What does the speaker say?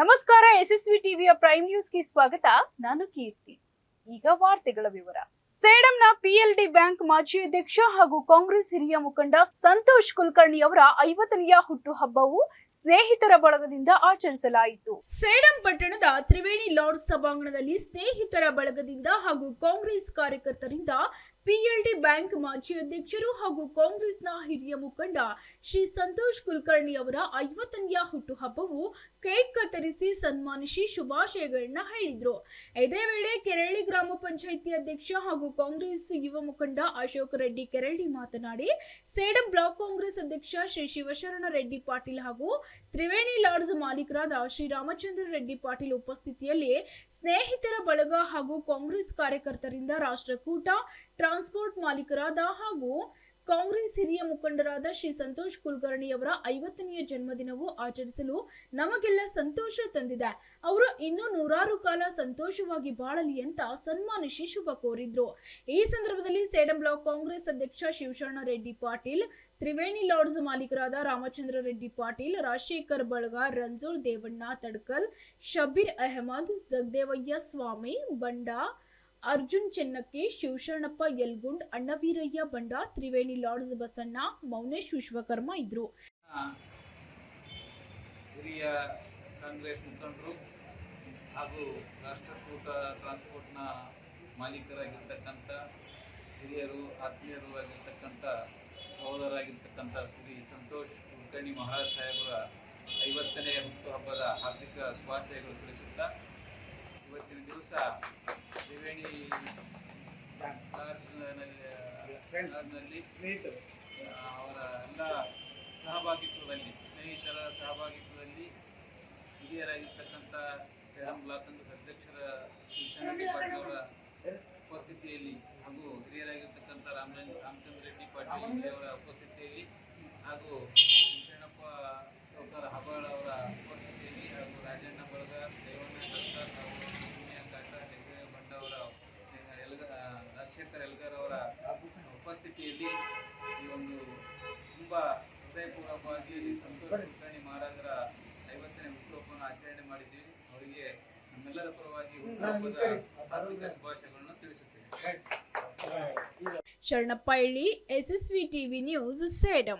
ನಮಸ್ಕಾರ, ಎಸ್ಎಸ್ವಿ ಟಿವಿಯ ಪ್ರೈಮ್ ನ್ಯೂಸ್ಗೆ ಸ್ವಾಗತ. ನಾನು ಕೀರ್ತಿ. ಈಗ ವಾರ್ತೆಗಳ ವಿವರ. ಸೇಡಂನ ಪಿಎಲ್ಡಿ ಬ್ಯಾಂಕ್ ಮಾಜಿ ಅಧ್ಯಕ್ಷ ಹಾಗೂ ಕಾಂಗ್ರೆಸ್ ಹಿರಿಯ ಮುಖಂಡ ಸಂತೋಷ್ ಕುಲಕರ್ಣಿ ಅವರ ಐವತ್ತನೆಯ ಹುಟ್ಟುಹಬ್ಬವು ಸ್ನೇಹಿತರ ಬಳಗದಿಂದ ಆಚರಿಸಲಾಯಿತು. ಸೇಡಂ ಪಟ್ಟಣದ ತ್ರಿವೇಣಿ ಲಾರ್ಡ್ಸ್ ಸಭಾಂಗಣದಲ್ಲಿ ಸ್ನೇಹಿತರ ಬಳಗದಿಂದ ಹಾಗೂ ಕಾಂಗ್ರೆಸ್ ಕಾರ್ಯಕರ್ತರಿಂದ ಪಿಎಲ್ಡಿ ಬ್ಯಾಂಕ್ ಮಾಜಿ ಅಧ್ಯಕ್ಷರು ಹಾಗೂ ಕಾಂಗ್ರೆಸ್ನ ಹಿರಿಯ ಮುಖಂಡ ಶ್ರೀ ಸಂತೋಷ್ ಕುಲಕರ್ಣಿ ಅವರ ಐವತ್ತನೆಯ ಹುಟ್ಟುಹಬ್ಬವು ಕೇಕ್ ಕತ್ತರಿಸಿ ಸನ್ಮಾನಿಸಿ ಶುಭಾಶಯಗಳನ್ನ ಹೇಳಿದ್ರು. ಇದೇ ವೇಳೆ ಕೆರಳಿ ಗ್ರಾಮ ಪಂಚಾಯಿತಿ ಅಧ್ಯಕ್ಷ ಹಾಗೂ ಕಾಂಗ್ರೆಸ್ ಯುವ ಮುಖಂಡ ಅಶೋಕ್ ರೆಡ್ಡಿ ಕೆರಳಿ ಮಾತನಾಡಿ, ಸೇಡಂ ಬ್ಲಾಕ್ ಕಾಂಗ್ರೆಸ್ ಅಧ್ಯಕ್ಷ ಶ್ರೀ ಶಿವಶರಣ ರೆಡ್ಡಿ ಪಾಟೀಲ್ ಹಾಗೂ ತ್ರಿವೇಣಿ ಲಾಡ್ಜ್ ಮಾಲೀಕರಾದ ಶ್ರೀ ರಾಮಚಂದ್ರ ರೆಡ್ಡಿ ಪಾಟೀಲ್ ಉಪಸ್ಥಿತಿಯಲ್ಲಿ ಸ್ನೇಹಿತರ ಬಳಗ ಹಾಗೂ ಕಾಂಗ್ರೆಸ್ ಕಾರ್ಯಕರ್ತರಿಂದ ರಾಷ್ಟ್ರಕೂಟ ಟ್ರಾನ್ಸ್ಪೋರ್ಟ್ ಮಾಲೀಕರಾದ ಹಾಗೂ ಕಾಂಗ್ರೆಸ್ ಹಿರಿಯ ಮುಖಂಡರಾದ ಶ್ರೀ ಸಂತೋಷ್ ಕುಲಕರ್ಣಿ ಅವರ ಐವತ್ತನೆಯ ಜನ್ಮದಿನವು ಆಚರಿಸಲು ನಮಗೆಲ್ಲ ಸಂತೋಷ ತಂದಿದೆ. ಅವರು ಇನ್ನೂ ನೂರಾರು ಕಾಲ ಸಂತೋಷವಾಗಿ ಬಾಳಲಿ ಅಂತ ಸನ್ಮಾನಿಸಿ ಶುಭ ಕೋರಿದ್ರು. ಈ ಸಂದರ್ಭದಲ್ಲಿ ಸೇಡಂ ಬ್ಲಾಕ್ ಕಾಂಗ್ರೆಸ್ ಅಧ್ಯಕ್ಷ ಶಿವಶರಣ ರೆಡ್ಡಿ ಪಾಟೀಲ್, ತ್ರಿವೇಣಿ ಲಾರ್ಡ್ಸ್ ಮಾಲೀಕರಾದ ರಾಮಚಂದ್ರ ರೆಡ್ಡಿ ಪಾಟೀಲ್, ರಾಜಶೇಖರ್ ಬಳಗ ರಂಜೋಳ್ ದೇವಣ್ಣ ತಡ್ಕಲ್ ಶಬೀರ್ ಅಹಮದ್, ಜಗದೇವಯ್ಯ ಸ್ವಾಮಿ, ಬಂಡ ಅರ್ಜುನ್ ಚೆನ್ನಕ್ಕೆ ಶಿವಶರಣಪ್ಪ ಯಲ್ಗುಂಡ್, ಅಣ್ಣವೀರಯ್ಯ ಬಂಡ ತ್ರಿವೇಣಿ ಲಾರ್ಡ್ಸ್ ಬಸಣ್ಣ, ಮೌನೇಶ್ ವಿಶ್ವಕರ್ಮ ಇದ್ರು. ಹಿರಿಯ ಕಾಂಗ್ರೆಸ್ ಮುಖಂಡರು ಹಾಗೂ ರಾಷ್ಟ್ರಕೂಟ ಟ್ರಾನ್ಸ್ಪೋರ್ಟ್ನ ಮಾಲೀಕರಾಗಿರ್ತಕ್ಕಂಥ ಹಿರಿಯರು, ಆತ್ಮೀಯರು ಆಗಿರ್ತಕ್ಕಂಥ ಸಹೋದರಾಗಿರ್ತಕ್ಕಂಥ ಶ್ರೀ ಸಂತೋಷ್ ಕುಲಕರ್ಣಿ ಮಹಾರಾಜ್ ಸಾಹೇಬರ ಐವತ್ತನೇ ಹುಟ್ಟುಹಬ್ಬದ ಹಾರ್ದಿಕ ಶುಭಾಶಯಗಳು ತಿಳಿಸುತ್ತಾ, ಇವತ್ತಿನ ದಿವಸ ತ್ರಿವೇಣಿ ಲಾಡ್ಜ್ನಲ್ಲಿ ಸ್ನೇಹಿತರು ಅವರ ಎಲ್ಲ ಸಹಭಾಗಿತ್ವದಲ್ಲಿ, ಸ್ನೇಹಿತರ ಸಹಭಾಗಿತ್ವದಲ್ಲಿ ಹಿರಿಯರಾಗಿರ್ತಕ್ಕಂಥ ಸೇಡಂ ಬ್ಲಾಕ್ ಅಧ್ಯಕ್ಷರ ಅವರ ಉಪಸ್ಥಿತಿಯಲ್ಲಿ ಹಾಗೂ ಹಿರಿಯರಾಗಿರ್ತಕ್ಕಂಥ ರಾಮ ರಾಮಚಂದ್ರ ರೆಡ್ಡಿ ಪಾಟೀಲ್ ಅವರ ಉಪಸ್ಥಿತಿಯಲ್ಲಿ ಹಾಗೂ ಶಿವಶರಣಪ್ಪ ಸೌಕರ ಹಬ್ಬಾಳ್ ಅವರ ಉಪಸ್ಥಿತಿಯಲ್ಲಿ ಹಾಗೂ ರಾಜಣ್ಣ ಬಳಗ ದೇವಣ್ಣ ಸರ್ಕಾರ್ ಹಾಗೂ ಸೀನಿಯ ಕಾಟ ಹೆಗ್ಗಡೆ ಬಂಡ ಅವರ ಎಲ್ಗ ರಾಜಶೇಖರ್ ಎಲ್ಗರ್ ಅವರ ಉಪಸ್ಥಿತಿಯಲ್ಲಿ ಈ ಒಂದು ತುಂಬಾ ಹೃದಯಪೂರ್ವಕವಾಗಿ ಸಂತೋಷ ಕುಲಕರ್ಣಿ ಮಹಾರಾಜರ ಐವತ್ತನೇ ಹುಟ್ಟುಹಬ್ಬವನ್ನು ಆಚರಣೆ ಮಾಡಿದ್ದೀವಿ. ಅವರಿಗೆ ನಮ್ಮೆಲ್ಲರ ಪರವಾಗಿ ಹುಟ್ಟುಹಬ್ಬದ ಹಾರ್ದಿಕ ಶುಭಾಶಯಗಳನ್ನು ತಿಳಿಸುತ್ತೇವೆ ಶರಣಪ್ಪ ಎಳ್ಳಿ ಎಸ್ಎಸ್ವಿ ಟಿವಿ ನ್ಯೂಸ್ ಸೇಡಂ.